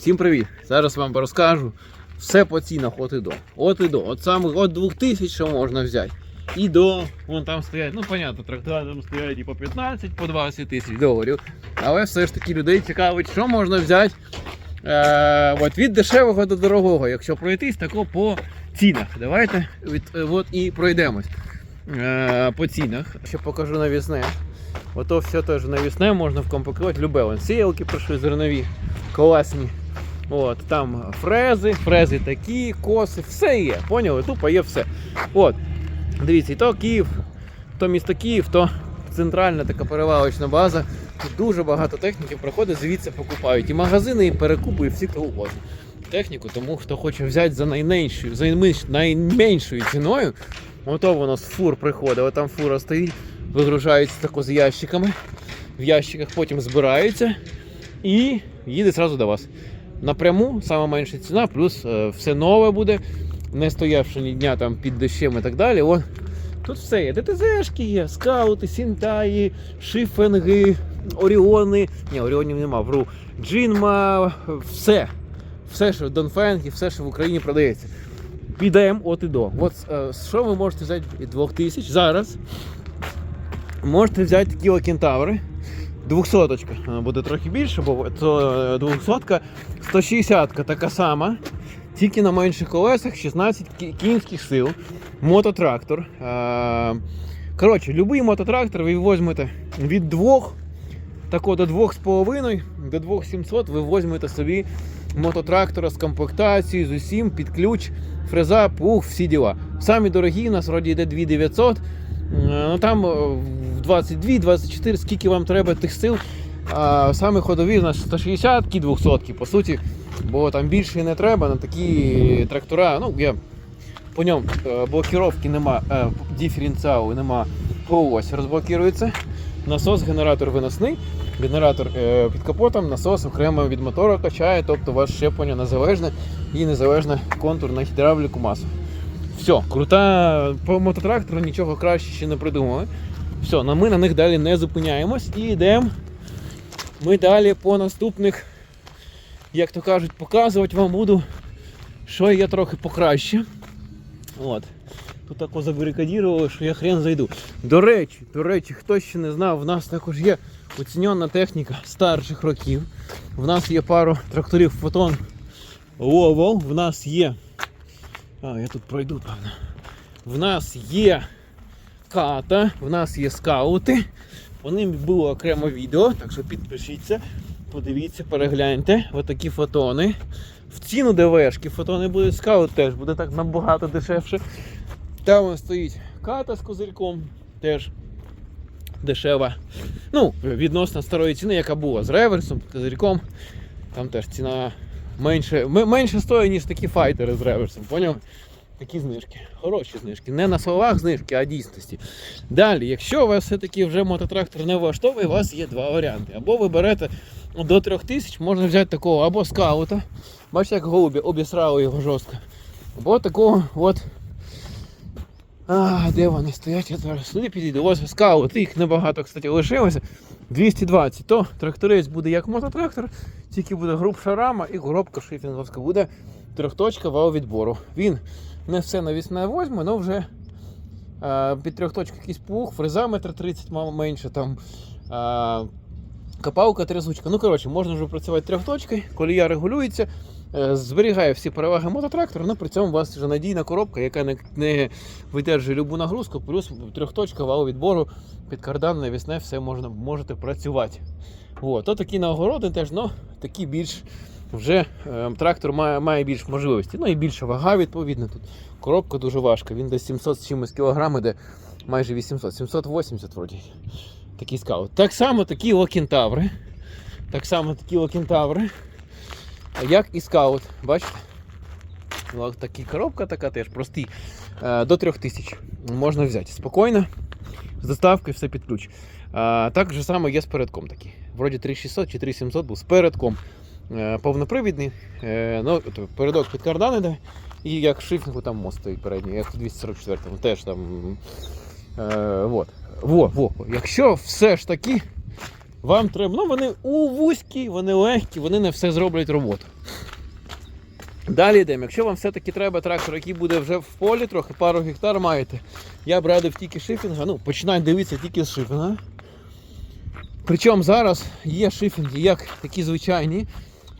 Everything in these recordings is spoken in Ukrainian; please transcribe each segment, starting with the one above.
Всім привіт! Зараз вам розкажу все по цінах от і до. От і до. От саме от 2000 що можна взяти. І до. Вон там стоять, ну понятно, трактори там стоять і по 15, по 20 тисяч доларів. Але все ж таки людей цікавить, що можна взяти е, от від дешевого до дорогого, якщо пройтись тако по цінах. Давайте від, е, от і пройдемось е, по цінах. Ще покажу навісне. Ото все теж навісне можна вкомплектувати. Любе вон сіялки прийшли зернові, класні. От, там фрези, фрези такі, коси, все є. Поняли? Тупо є все. От. Дивіться, і то Київ, то місто Київ, то центральна така перевалочна база. Тут дуже багато техніки проходить, звідси покупають. І магазини, і перекупи, і всі хто угодно. Техніку, тому хто хоче взяти за найменшою, за найменшою ціною, ото воно з фур приходить, от там фура стоїть, вигружається тако з ящиками. В ящиках потім збирається і їде зразу до вас. Напряму сама менша ціна, плюс е, все нове буде, не стоявши ні дня там під дощем і так далі. О, тут все є. ДТЗшки є, скаути, сінтаї, шифенги, оріони. Ні, оріонів нема, вру. Джинма, все. Все, що Донфенг і все, що в Україні продається. Підемо от і до. От е, що ви можете взяти від 2000 зараз. Можете взяти Кіо Кентаври. 200 буде трохи більше, бо то 200 160 така сама. Тільки на менших колесах 16 кінських сил. Мототрактор. Е, Коротше, будь-який мототрактор ви візьмете від 2 тако до 2,5 до 2700 ви візьмете собі мототрактора з комплектацією, з усім, під ключ, фреза, пух, всі діла. Самі дорогі, у нас вроді йде 2900. Е, Ну там е, 22-24, скільки вам треба тих сил. А саме ходові у нас 160 кі 200 по суті, бо там більше не треба на такі трактора. Ну, я по ньому е, блокіровки нема, е, диференціалу нема. Ось розблокується. Насос, генератор виносний, генератор е, під капотом, насос окремо від мотора качає, тобто ваше щеплення незалежне і незалежне контур на гідравліку масу. Все, крута по мототрактору нічого краще ще не придумали. Все, на ми на них далі не зупиняємось і йдемо. Ми далі по наступних, як то кажуть, показувати вам буду, що є трохи покраще. От. Тут тако забарикадірували, що я хрен зайду. До речі, до речі, хто ще не знав, в нас також є оцінена техніка старших років. В нас є пару тракторів фотон Ловол, в нас є. А, я тут пройду, певно. В нас є ката, в нас є скаути. По ним було окремо відео, так що підпишіться, подивіться, перегляньте. Отакі фотони. В ціну ДВшки фотони будуть, скаут теж буде так набагато дешевше. Там стоїть ката з козирьком, теж дешева. Ну, відносно старої ціни, яка була з реверсом, козирьком. Там теж ціна менше, менше стоїть, ніж такі файтери з реверсом, поняв? Такі знижки, хороші знижки. Не на словах знижки, а дійсності. Далі, якщо у вас все-таки вже мототрактор не влаштовує, у вас є два варіанти. Або ви берете до 3000, можна взяти такого або скаута. Бачите, як голубі обісрали його жорстко. Або такого от. А, де вони стоять? Я зараз сюди підійду. Ось скаут, їх небагато, кстати, лишилося. 220. То тракторець буде як мототрактор, тільки буде грубша рама і коробка шифінговська буде трьохточка вал відбору. Він не все навісне возьме, але вже а, під трьохточку якийсь пух, фреза метр 30 мало менше, там а, копалка трясучка. Ну, коротше, можна вже працювати трьохточкою, колія регулюється, е, зберігає всі переваги мототрактора, але при цьому у вас вже надійна коробка, яка не, не видержує любу нагрузку, плюс трьохточка вал відбору, під кардан, навісне, все можна, можете працювати. От, то такі нагороди теж, ну, такі більш вже е, трактор має, має більш можливості. Ну і більша вага, відповідно. Тут коробка дуже важка. Він десь 700 з чимось кілограм іде, майже 800, 780 вроді. Такий скаут. Так само такі локентаври. Так само такі локентаври. Як і скаут. Бачите? Такі коробка така теж простий. Е, До 3000 можна взяти спокійно. З доставкою все під ключ. А, так же само є з передком такий. Вроді 3600 чи 3700 був з передком. Е, повнопривідний. Е, ну, передок під кардан іде. І як шифінгу там мост стоїть передній, як в 244 му теж там. Е, вот. Во, во. Якщо все ж таки вам треба. Ну, вони у вузькі, вони легкі, вони не все зроблять роботу. Далі йдемо. Якщо вам все-таки треба трактор, який буде вже в полі, трохи пару гектар маєте, я б радив тільки шифінга. Ну, починай дивитися тільки з шифінга. Причому зараз є шифінги як такі звичайні,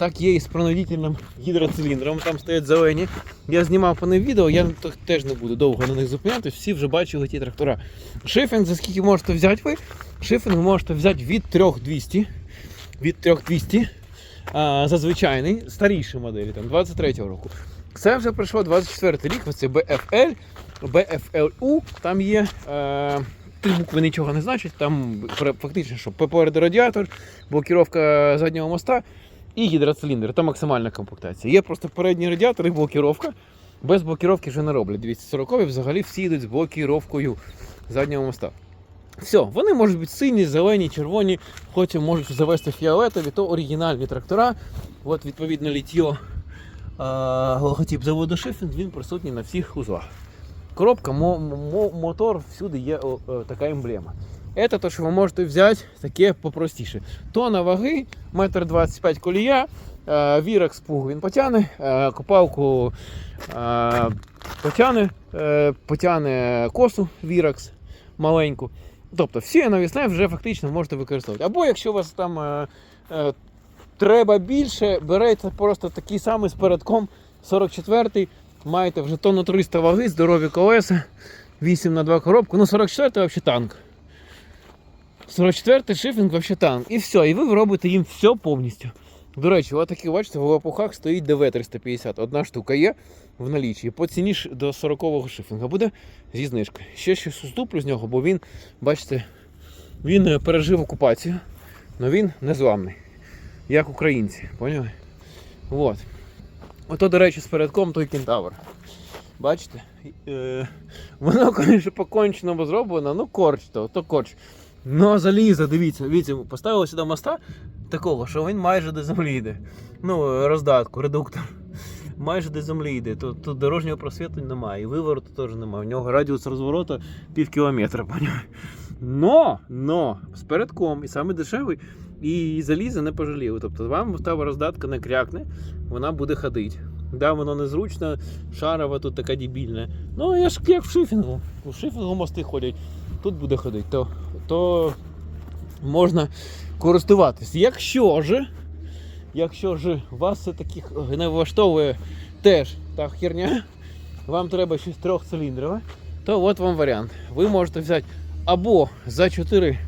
так є і з проносительним гідроциліндром. Там стоять зелені. Я знімав по ним відео, я теж не буду довго на них зупинятися, всі вже бачили ті трактора. Шифінг, за скільки можете взяти ви? Шифінг ви можете взяти від 3200. Від 3200 а, за старіші моделі, там 23-го року. Це вже пройшло 24 рік, це BFL, BFLU, там є. Е, Ті букви нічого не значать, там фактично, що попереду радіатор, блокіровка заднього моста і гідроциліндр. Це максимальна комплектація. Є просто передній радіатор і блокіровка. Без блокіровки вже не роблять. 240 взагалі всі йдуть з блокіровкою заднього моста. Все, вони можуть бути сині, зелені, червоні, потім можуть завести фіолетові, то оригінальні трактора. От відповідно літьо логотип заводу Шифінг, він присутній на всіх узлах. Коробка, мо- мо- мотор, всюди є о, о, така емблема. Це те, що ви можете взяти таке попростіше. Тона ваги, 1,25 м колія, е, вірок з пугу він потягне, е, копалку е, потягне, потягне косу віракс маленьку. Тобто всі навісне вже фактично можете використовувати. Або якщо у вас там треба більше, берете просто такий самий з передком 44-й, маєте вже тонну 300 ваги, здорові колеса, 8 на 2 коробку. Ну 44-й взагалі танк. 44-й шифінг взагалі танк. І все, і ви робите їм все повністю. До речі, отакі, бачите, в лопухах стоїть ДВ-350. Одна штука є в налічі. По ціні до 40-го шифінга буде зі знижкою. Ще щось уступлю з нього, бо він, бачите, він е, пережив окупацію, але він незламний. Як українці, поняли? От. Ото, до речі, з передком той кентавр. Бачите? Е, воно, звісно, по-конченому зроблено, ну корч то, то корч. Ну, залізо, дивіться, дивіться, поставили сюди моста такого, що він майже до землі йде. Ну, роздатку, редуктор. Майже до землі йде. Тут, тут дорожнього просвіту немає, і вивороту теж немає. У нього радіус розвороту пів кілометра? Но, но, з передком, і саме дешевий, і заліза не пожаліли. Тобто вам та роздатка не крякне, вона буде ходити. Да, воно незручно, шарова тут така дебільна. Ну, я ж як в шифінгу. У шифінгу мости ходять, тут буде ходити, то, то можна користуватись. Якщо ж, якщо ж вас все-таки не влаштовує теж та херня, вам треба щось трьохциліндрове, то от вам варіант. Ви можете взяти або за 4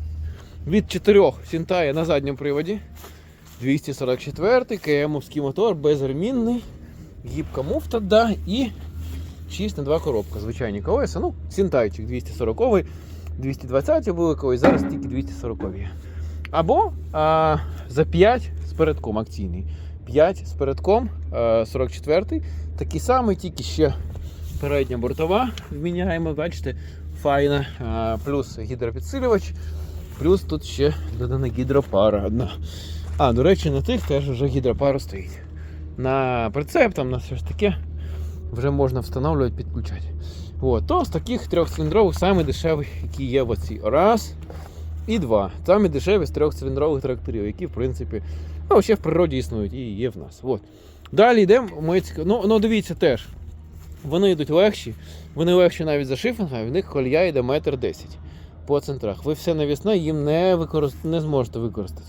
від 4 сінтає на задньому приводі. 244 КМовський мотор, безремінний, гібка муфта, да, і 6 на 2 коробка. Звичайні колеса. Ну, сінтайчик 240 220 були колись, зараз тільки 240 є. Або а, за 5 з передком акційний. 5 з передком, а, 44 такий самий, тільки ще передня бортова вміняємо, бачите, файна, плюс гідропідсилювач, плюс тут ще додана гідропара одна. А, до речі, на тих теж вже гідропара стоїть. На прицеп, там на все ж таке вже можна встановлювати, підключати. От, то з таких трьохциліндрових самий дешевий, який є в оці. Раз і два. Самі дешеві з трьохциліндрових тракторів, які, в принципі, ну, ще в природі існують і є в нас. От. Далі йдемо. Ну, ну дивіться теж. Вони йдуть легші, вони легші навіть за шифінга, в них колія йде метр десять по центрах. Ви все навісне їм не, використ... не зможете використати.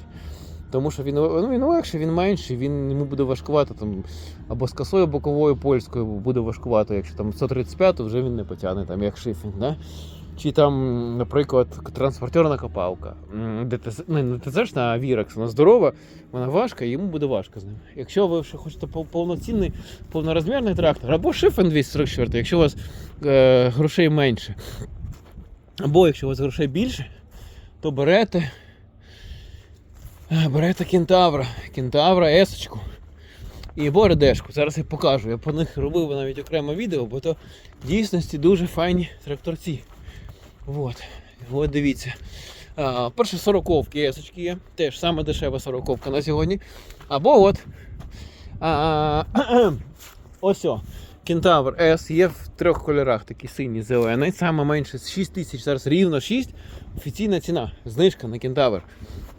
Тому що він, ну, він легший, він менший, він йому буде важкувати там, або з косою боковою польською буде важкувати, якщо там 135 вже він не потягне, там, як шифінг. Да? Чи там, наприклад, транспортерна копалка. ДТЗ, не, не ТЗ а Вірекс, вона здорова, вона важка, йому буде важко з ним. Якщо ви ще хочете повноцінний, повнорозмірний трактор, або шифен 244, якщо у вас е, грошей менше, або якщо у вас грошей більше, то берете. Е, Берете кентавра, кентавра есочку і боредешку. Зараз я покажу. Я по них робив навіть окреме відео, бо то в дійсності дуже файні тракторці. От, от дивіться. А, перше 40 есочки є. Теж саме дешева 40 на сьогодні. Або от. А, ось о. Кентавр S є в трьох кольорах, такий синій, зелений. Саме менше 6 тисяч, зараз рівно 6. Офіційна ціна. Знижка на кентавр.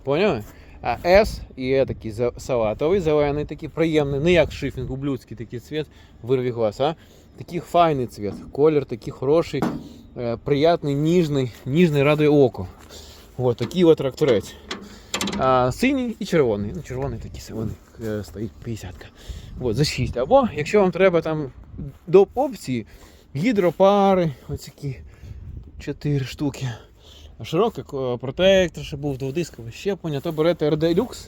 Поняли? А S є такий салатовий, зелений, такий приємний, не як шифінг, ублюдський такий цвіт, вирві глаз, а такий файний цвіт. Колір такий хороший, е, приятний, ніжний, ніжний радує око. От такий от тракторець. А, синій і червоний. Ну, червоний такий синий е, стоїть 50-ка. От, за 6. Або якщо вам треба там до опції, гідропари, оці 4 штуки. Широкий протектор, ще був дводискове щеплення, то берете RD Lux.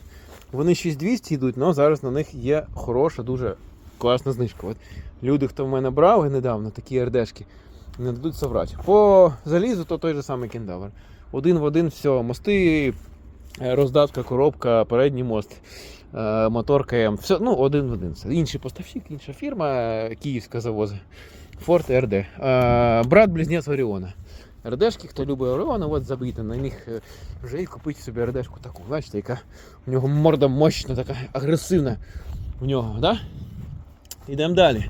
Вони 6200 йдуть, але зараз на них є хороша, дуже класна знижка. От люди, хто в мене брав недавно такі RD-шки, не дадуть соврати. По залізу то той же самий кентавр. Один в один все. Мости, е, роздатка, коробка, передній мост, е, мотор КМ. Все, ну, один в один. Все. Інший поставщик, інша фірма, е, київська завози. Форт РД. Е, брат близнець Оріона. РДшки, хто любить Оріона, от забити на них е, вже і купити собі РДшку таку. Бачите, яка у нього морда мощна, така агресивна в нього. Да? Йдемо далі.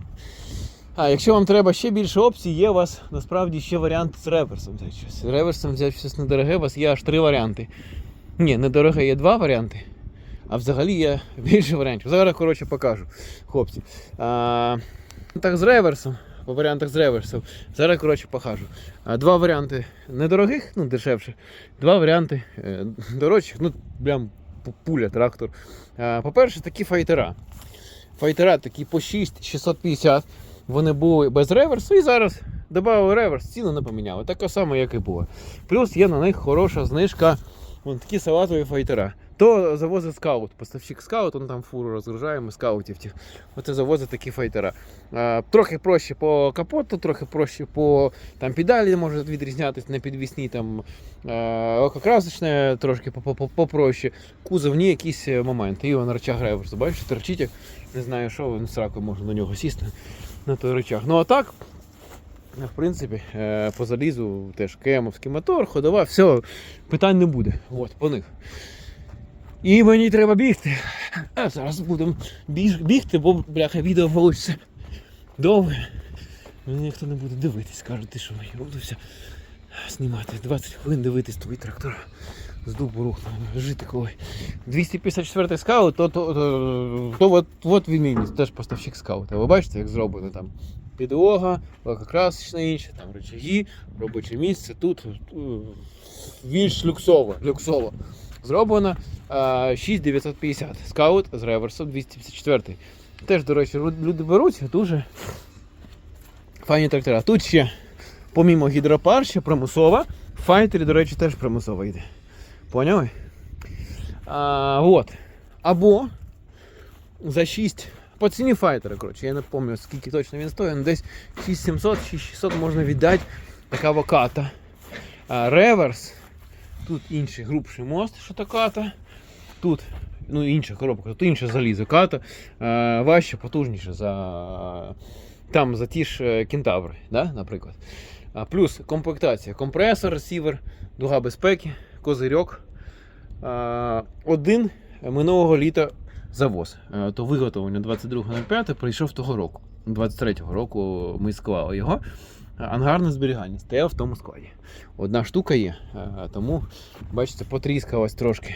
А якщо вам треба ще більше опцій, є у вас насправді ще варіант з реверсом взяти щось. З реверсом взяти щось недороге, у вас є аж три варіанти. Ні, недороге є два варіанти, а взагалі є більше варіантів. Зараз, коротше, покажу, хлопці. А, так, з реверсом, по варіантах з реверсом. Зараз, коротше, покажу. Два варіанти недорогих, ну дешевше. Два варіанти е, дорожчих, ну прям пуля, трактор. По-перше, такі файтера. Файтера такі по 6 650. Вони були без реверсу і зараз додали реверс, ціну не поміняли. Така сама, як і було. Плюс є на них хороша знижка. Вон такі салатові файтера. То завозить скаут, поставщик скаут, он там фуру розгружає, ми скаутів. тих. Оце завозить такі файтера. Трохи проще по капоту, трохи проще по там, педалі може відрізнятися на підвісні, там е, ококрасочне трошки по- по- попроще. Кузовні якісь моменти. І вон рычаг реверсу. Бачите, торчить, як не знаю, що він сраку можна на нього сісти на той рычаг. Ну а так, в принципі, е, по залізу теж кемовський мотор, ходова, все, питань не буде. От, по них. І мені треба бігти. А зараз будемо біг, бігти, бо бляха відео вийде довге. Мене ніхто не буде дивитись, кажуть, що я буду знімати. 20 хвилин дивитись твої трактора. З дубу рух, жити коли. 254 скаут, то, то, то, то от, от він і теж поставщик скаута. Ви бачите, як зроблено там підлога, лакокрасочна інша, там рычаги, робоче місце. Тут більш люксово, люксово. Зроблено 6950. Скаут з реверсом 254. Теж, до речі, люди беруть дуже файні трактора. Тут ще, помімо гідропар, ще примусова. Файтері, до речі, теж примусова йде. Поняли? А, от. Або за 6. По ціні файтера, коротше, я не пам'ятаю, скільки точно він стоїть, але десь 6700, 6600 можна віддати. Така ваката. А, реверс. Тут інший грубший мост, що то ката. Тут ну, інша коробка, тут інше залізо ката. А, важче, потужніше за там за ті ж е, кентаври, да, наприклад. А, плюс комплектація. Компресор, ресівер, дуга безпеки, козирьок. А, один минулого літа завоз. То виготовлення 22.05 прийшов того року. 23-го року ми склали його. А, Ангарне зберігання стояв в тому складі. Одна штука є, тому, бачите, потріскалась трошки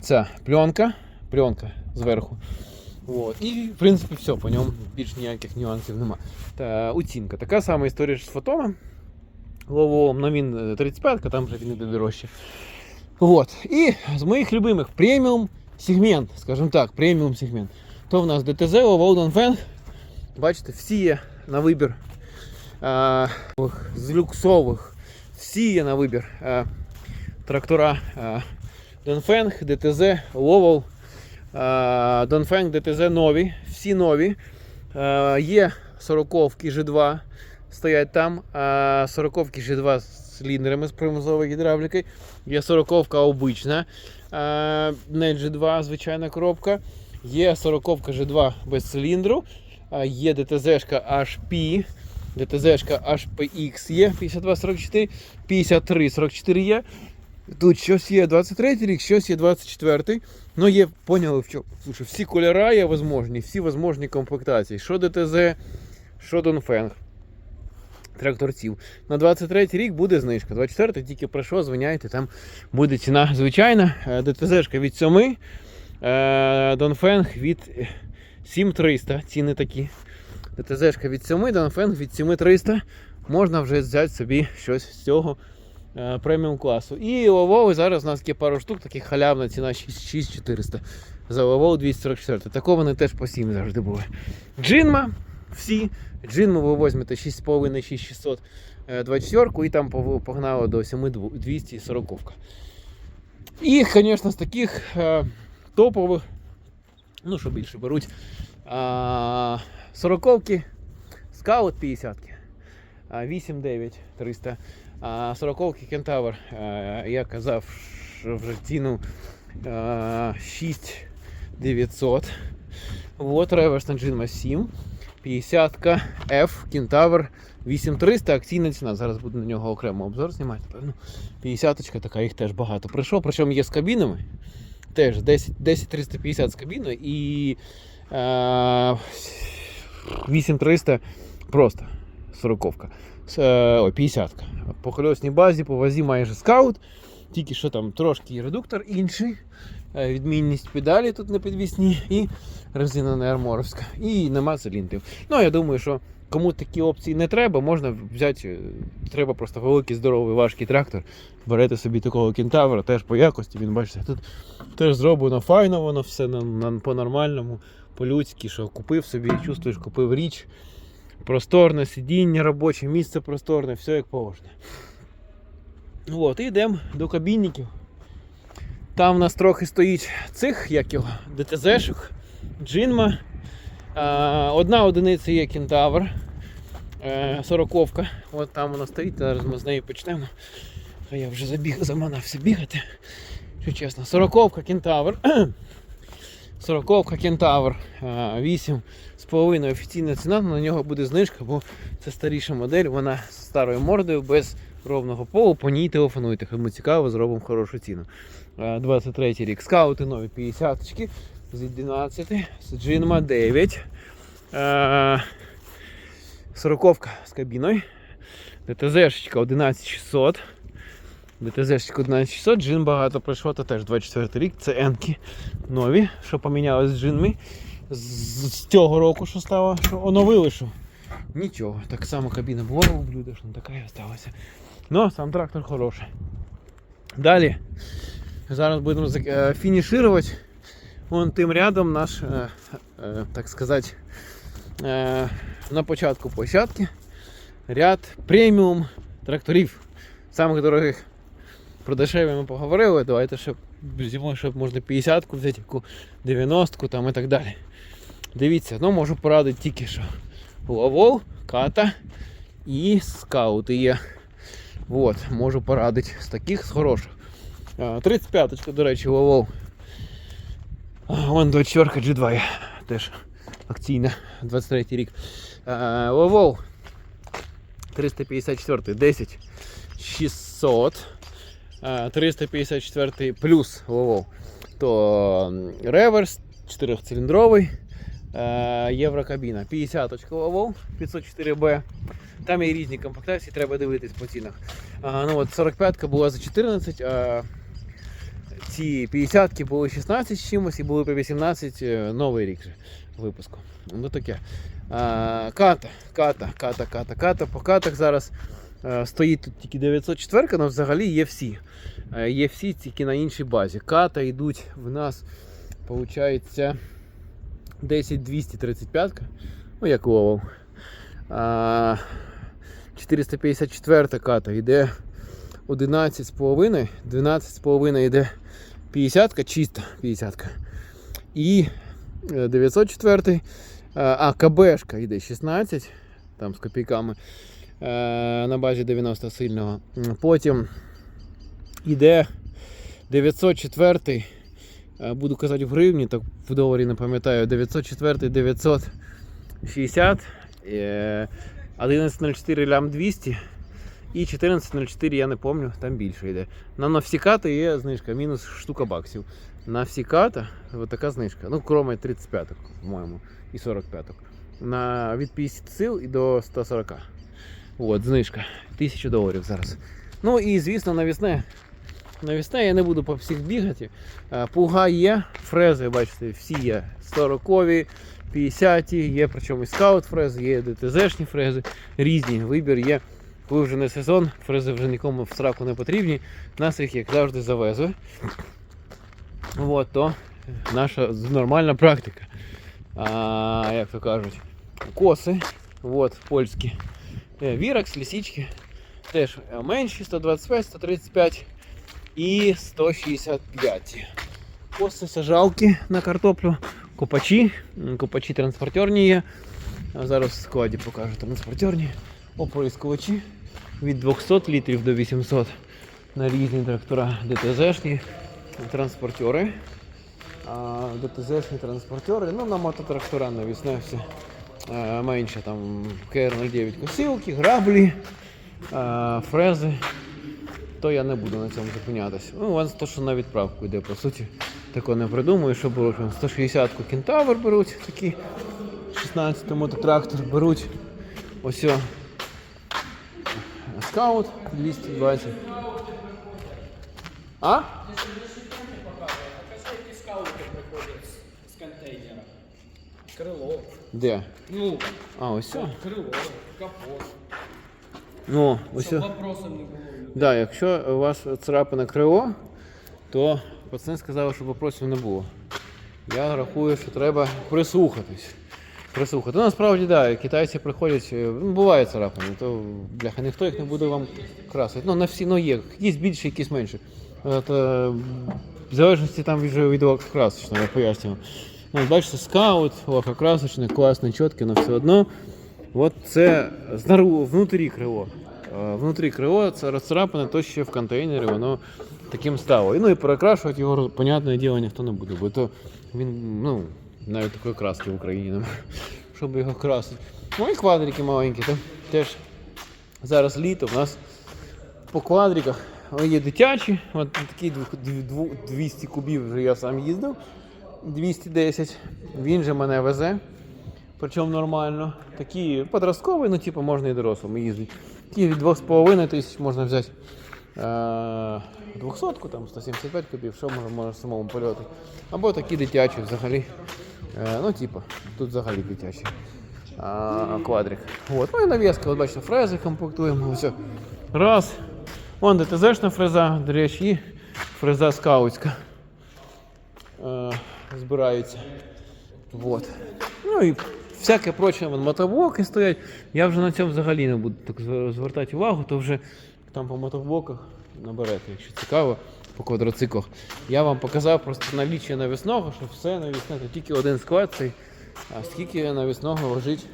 ця пленка, пленка зверху. От. І, в принципі, все, по ньому більш ніяких нюансів нема. Та оцінка. Така сама історія з фотоном. Ловом, ну він 35, там вже він іде дорожче. От. І з моїх любимих преміум сегмент, скажімо так, преміум сегмент. То в нас DTZ, Волден Фенг. Бачите, всі є на вибір. З люксових. Всі є на вибір. Трактора Донфенг, ДТЗ, Ловол. Донфенг, ДТЗ нові, всі нові. Є 40-ки G2 стоять там, 40-ки G2 з циліндрами з примусовою гідравлікою. Є 40-ка обична, не G2, звичайна коробка. Є 40-ка G2 без циліндру, є ДТЗ-шка HP, ДТЗ-шка HPX є 5244, 5344 є. Тут щось є 23 рік, щось є 24-й. Ну є, поняли, чому. Слушай, всі кольора є возможні, всі возможні комплектації. Що ДТЗ, що Донфенг. тракторців. На 23 рік буде знижка. 24-й тільки пройшов, звиняйте, там буде ціна звичайна. Е, ДТЗшка від 7, е, Донфенг від 7300. Ціни такі. ДТЗшка від 7, Донфенг від 7300. Можна вже взяти собі щось з цього е, преміум класу. І Ловови зараз у нас є пару штук, таких халявна ціна 6400. За Ловоу 244. Такого вони теж по 7 завжди були. Джинма всі. Джинму ви візьмете 6,5 6600 е, 24 і там погнало до 7240. І, звісно, з таких е, топових, ну що більше беруть, 40-ки, скаут 50-ки. 8-9 А 40 Кентавр, я казав, вже ціну е, 6 900. Вот реверсна джинма 7. 50 F Кентавр 8300, акційна ціна. Зараз буду на нього окремо обзор знімати, певно. 50 така, їх теж багато прийшов. Причому є з кабінами. Теж 10 10 350 з кабіною і 8300 просто 40 Ой, 50 По кольосній базі, по вазі майже скаут. Тільки що там трошки редуктор інший. Е, Відмінність педалі тут на підвісні і резина не арморовська. І нема циліндрів. Ну, я думаю, що кому такі опції не треба, можна взяти. е, Треба просто великий, здоровий, важкий трактор. Берете собі такого кентавра, теж по якості. Він бачите, тут теж зроблено файно, воно все на, на, по-нормальному, по-людськи, що купив собі, чувствуєш, купив річ. Просторне сидіння робоче, місце просторне, все як положено. От, і йдемо до кабінників. Там в нас трохи стоїть цих, як його, ДТЗ-шок, джинма. Одна одиниця є кентавр. Е, сороковка. От там вона стоїть, зараз ми з нею почнемо. А я вже забіг, заманався бігати. Що чесно, сороковка кентавр. Сороковка кентавр 8 з половиною офіційна ціна, на нього буде знижка, бо це старіша модель, вона з старою мордою, без ровного полу, по ній телефонуйте. Кому цікаво, зробимо хорошу ціну. Е, 23 рік. Скаути нові 50 очки з 11, з Джинма 9. Е, Сороковка з кабіною. ДТЗ-шечка 11600. ДТЗ-шечка 11600, джин багато пройшло, то теж 24 рік. Це енки нові, що помінялось з джинми. З, з цього року, що стало, що оновили, що нічого. Так само кабіна була у блюдо, що така і осталася. Ну, сам трактор хороший. Далі. Зараз будемо е, фінішувати. Вон тим рядом наш, е, е, так сказати, на початку площадки ряд преміум тракторів. Самих дорогих. Про дешеві ми поговорили. Давайте ще зимою, щоб можна 50-ку взяти, 90-ку там і так далі. Дивіться, ну можу порадити тільки що. Ловол, ката і скаути є. От, можу порадити з таких з хороших. 35-ка, до речі, Ловол. А, Вон 24 G2 є. Теж акційна, 23 рік. А, Ловол 354 10 600. А, 354 плюс Ловол. То реверс 4-циліндровий. е, Єврокабіна. 50 очка Ловол 504B. Там є різні комплектації, треба дивитись по цінах. А, ну от 45-ка була за 14, а ці 50-ки були 16 з чимось і були по 18 е, новий рік же випуску. Ну таке. А, ката, ката, ката, ката, ката. По катах зараз стоїть тут тільки 904, але взагалі є всі. Е, Є всі тільки на іншій базі. Ката йдуть в нас, виходить, 10235, ну як ловов. А, 454 ката йде 11,5, 12,5 йде 50 чиста 50 І е, 904, а КБшка йде 16, там з копійками е, на базі 90 сильного. Потім йде 904, е, буду казати в гривні, так в доларі не пам'ятаю, 904, 960, е, 1104 лям 200 і 1404 я не пам'ятаю, там більше йде. На, на всі кати є знижка, мінус штука баксів. На всі ката от така знижка. Ну, кроме 35-ок, по-моєму, і 45-ок. На, від 50 сил і до 140. От, знижка. 1000 доларів зараз. Ну і звісно, навісне. Навісне я не буду по всіх бігати. Е, Пуга є, фрези, бачите, всі є 40-ві, 50-ті, є причому і скаут фрези, є ДТЗшні фрези, різні. Вибір є. Коли вже не сезон, фрези вже нікому в сраку не потрібні. Нас їх, як завжди, завезли. От, то наша нормальна практика. А, як то кажуть, коси, от, польські. Е, Віракс, лісічки. Теж е, менші 125, 135 і 165. Коси сажалки на картоплю, копачі, копачі транспортерні є. Зараз в складі покажу транспортерні. Оприскувачі від 200 літрів до 800 на різні трактора ДТЗшні транспортери. ДТЗшні транспортери, ну на мототрактора е, менше там КР-09 косилки, граблі, е, фрези. То я не буду на цьому зупинятися. Ну, у вас то, що на відправку йде, по суті. Такого не придумаю, що беруть. 160-ку кентавр беруть, такий 16 мототрактор беруть. Ось. Скаут 220. А? Які скаути приходять з контейнера. Крило. Де? Ну, А, ось. о. крило, капот. Ну, ось. Щоб о. вопросів не було. Да, якщо у вас царапина крило, то пацани сказали, що вопросів не було. Я рахую, що треба прислухатись. Прислухати. Ну, насправді, так, да, китайці приходять, е, ну, буває царапини, то бляха, ніхто їх не буде вам красити. Ну, на всі, ну є, якісь більше, якісь менше. От, е, в залежності там від, від красочного, я пояснюю. Ну, бачите, скаут, красочний, класний, чіткий, але все одно. От це внутрі крило. Е, Внутрі крило це розцарапане, то ще в контейнері воно таким стало. І, ну і перекрашувати його, понятне діло, ніхто не буде, бо то він, ну, навіть такої краски в Україні немає, щоб його красити. Ну і квадрики маленькі, то теж зараз літо в нас по квадриках є дитячі, от такі двох- дві- дву- 200 кубів вже я сам їздив, 210, він же мене везе. Причому нормально. Такі подросткові, ну типу можна і дорослими їздити. Ті від 2,5 тисяч можна взяти. Е, 200 там 175 кубів, що може, в самому польоті. Або такі дитячі взагалі. Е, ну, типу, тут взагалі дитячі. А, квадрик. От. Ну і навіска, от бачите, фрези комплектуємо. Все. Раз. Вон ДТЗшна фреза, до речі, і фреза скаутська. Е, збираються. Вот. Ну і всяке проче, вон, мотоблоки стоять. Я вже на цьому взагалі не буду так звертати увагу, то вже там по мотоблоках наберете, якщо цікаво, по квадроциклах. Я вам показав просто наліччя навісного, що все навісне, то тільки один склад цей, а скільки навісного лежить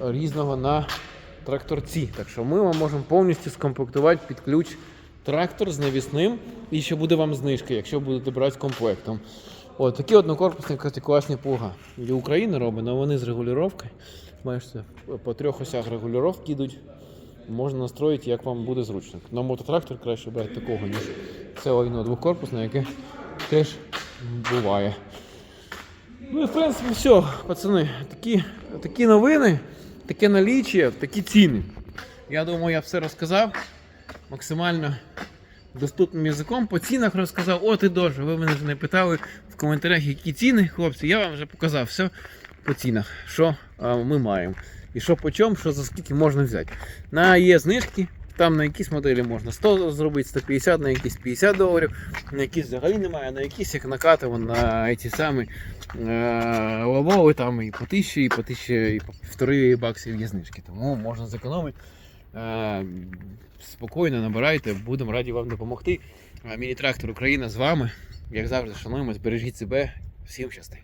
різного на тракторці. Так що ми вам можемо повністю скомплектувати під ключ трактор з навісним і ще буде вам знижка, якщо будете брати з комплектом. От такі однокорпусні класні плуга. Для України робить, але вони з регулювання. Бачите, по трьох осях регулювання йдуть. Можна настроїти, як вам буде зручно. На мототрактор краще брати такого, ніж це лайно двокорпусне, яке теж буває. Ну і в принципі все, пацани, такі, такі новини, таке наліччя, такі ціни. Я думаю, я все розказав максимально доступним язиком. По цінах розказав. От і дуже. Ви мене вже не питали в коментарях, які ціни, хлопці. Я вам вже показав все по цінах, що а, ми маємо. І що по чому, що за скільки можна взяти. На є знижки. Там на якісь моделі можна 100 зробити, 150, на якісь 50 доларів, на якісь взагалі немає, на якісь як накатимо на ці самі е, лавови там і по 1000, і по 1000, і по півтори баксів є знижки. Тому можна зекономити. Е, спокійно набирайте, будемо раді вам допомогти. Е, Міні-трактор Україна з вами. Як завжди, шануємо, збережіть себе. Всім щасти.